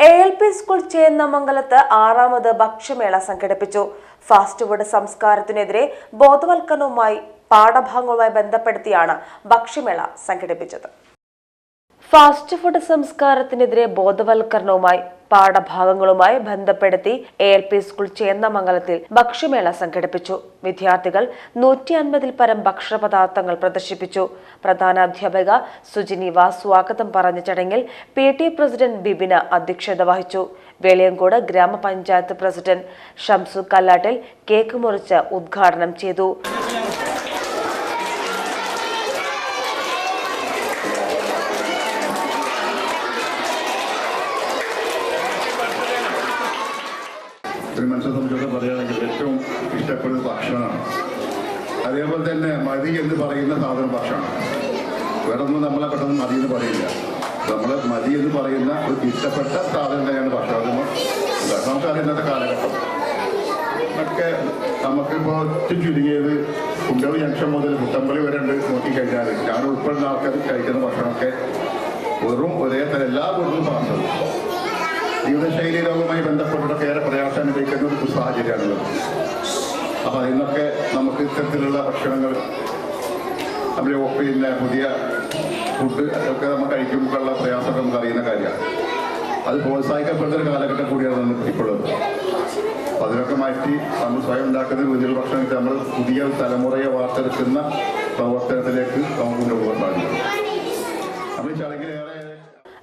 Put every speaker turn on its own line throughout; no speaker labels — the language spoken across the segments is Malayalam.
എ എൽ പി സ്കൂൾ ചേന്നമംഗലത്ത് ആറാമത് ഭക്ഷ്യമേള സംഘടിപ്പിച്ചു. ഫാസ്റ്റ് ഫുഡ് സംസ്കാരത്തിനെതിരെ ബോധവൽക്കരണവുമായി പാഠഭാഗങ്ങളുമായി ബന്ധപ്പെടുത്തിയാണ് ഭക്ഷ്യമേള സംഘടിപ്പിച്ചത്. ഫാസ്റ്റ് ഫുഡ് സംസ്കാരത്തിനെതിരെ ബോധവൽക്കരണവുമായി പാഠഭാഗങ്ങളുമായി ബന്ധപ്പെടുത്തി എ എൽ പി സ്കൂൾ ചേന്നമംഗലത്തിൽ ഭക്ഷ്യമേള സംഘടിപ്പിച്ചു. വിദ്യാർത്ഥികൾ നൂറ്റി അൻപതിൽ പരം ഭക്ഷണപദാർത്ഥങ്ങൾ പ്രദർശിപ്പിച്ചു. പ്രധാന അധ്യാപിക സുജിനി വാ സ്വാഗതം പറഞ്ഞ ചടങ്ങിൽ പി ടി പ്രസിഡന്റ് ബിബിന അധ്യക്ഷത വഹിച്ചു. വെളിയങ്കോട് ഗ്രാമപഞ്ചായത്ത് പ്രസിഡന്റ് ഷംസു കല്ലാട്ടിൽ കേക്ക് മുറിച്ച് ഉദ്ഘാടനം ചെയ്തു.
ഒരു മനുഷ്യനെ സംബന്ധിച്ചിടത്തോളം പറയുകയാണെങ്കിൽ ഏറ്റവും ഇഷ്ടപ്പെടുന്ന ഭക്ഷണമാണ്. അതേപോലെ തന്നെ മതി എന്ന് പറയുന്ന സാധനം ഭക്ഷണം. വേറെ ഒന്നും നമ്മളെ പെട്ടെന്ന് മതി എന്ന് പറയില്ല. നമ്മൾ മതി എന്ന് പറയുന്ന ഒരു ഇഷ്ടപ്പെട്ട സാധനം തന്നെയാണ് ഭക്ഷണം. നമുക്കറിയാം ഇന്നത്തെ കാലഘട്ടം. ഒക്കെ നമുക്കിപ്പോൾ ചുരുങ്ങിയത് കുണ്ടവ് ജംഗ്ഷൻ മുതൽ കുട്ടമ്പളി വരെ ഉണ്ട് നോക്കിക്കഴിഞ്ഞാൽ ഞാൻ ഉൾപ്പെടുന്ന ആൾക്കാർ കഴിക്കുന്ന ഭക്ഷണമൊക്കെ വെറും ഒരേ തരം എല്ലാ വീട്ടിലും പാർസൽ ജീവിതശൈലി രോഗവുമായി ബന്ധപ്പെട്ടിട്ട് ഏറെ പ്രയാസം അനുഭവിക്കുന്ന ഒരു സാഹചര്യമാണുള്ളത്. അപ്പോൾ ഇന്നൊക്കെ നമുക്ക് ഇത്തരത്തിലുള്ള ഭക്ഷണങ്ങൾ നമ്മൾ പിന്നെ പുതിയ ഫുഡ് ഒക്കെ നമ്മൾ കഴിക്കുമ്പോഴുള്ള പ്രയാസമൊക്കെ നമുക്ക് അറിയുന്ന കാര്യമാണ്. അത് പ്രോത്സാഹിക്കപ്പെടുന്ന ഒരു കാലഘട്ടം കൂടിയാണ് നമുക്ക് ഇപ്പോഴത് അപ്പോൾ അതിനൊക്കെ മാറ്റി നമ്മൾ സ്വയം ഉണ്ടാക്കുന്ന രീതിയിൽ ഭക്ഷണം നമ്മൾ പുതിയ തലമുറയെ വാർത്തെടുക്കുന്ന പ്രവർത്തനത്തിലേക്ക് നമുക്ക് മുന്നോട്ട് പോകാൻ പാടില്ല നമ്മൾ ചടങ്ങിലേറെ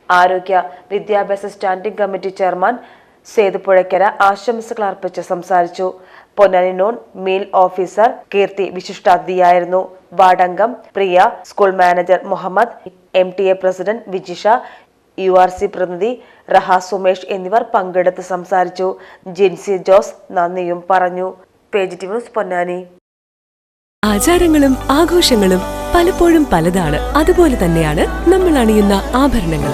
ആരോഗ്യ വിദ്യാഭ്യാസ സ്റ്റാൻഡിംഗ് കമ്മിറ്റി ചെയർമാൻ സേതുപുഴക്കര ആശംസകൾ അർപ്പിച്ച് സംസാരിച്ചു. Ponnani noon meal officer Keerthi വിശിഷ്ടാതിഥിയായിരുന്നു. വാടങ്കം Priya school manager Muhammad M T A president Vijisha U R C പ്രതിനിധി റഹ സുമേഷ് എന്നിവർ പങ്കെടുത്ത് സംസാരിച്ചു. ജിൻസി ജോസ് നന്ദിയും പറഞ്ഞു. Page news Ponnani.
ആചാരങ്ങളും ആഘോഷങ്ങളും പലപ്പോഴും പലതാണ്. അതുപോലെ തന്നെയാണ് നമ്മൾ അണിയുന്ന ആഭരണങ്ങൾ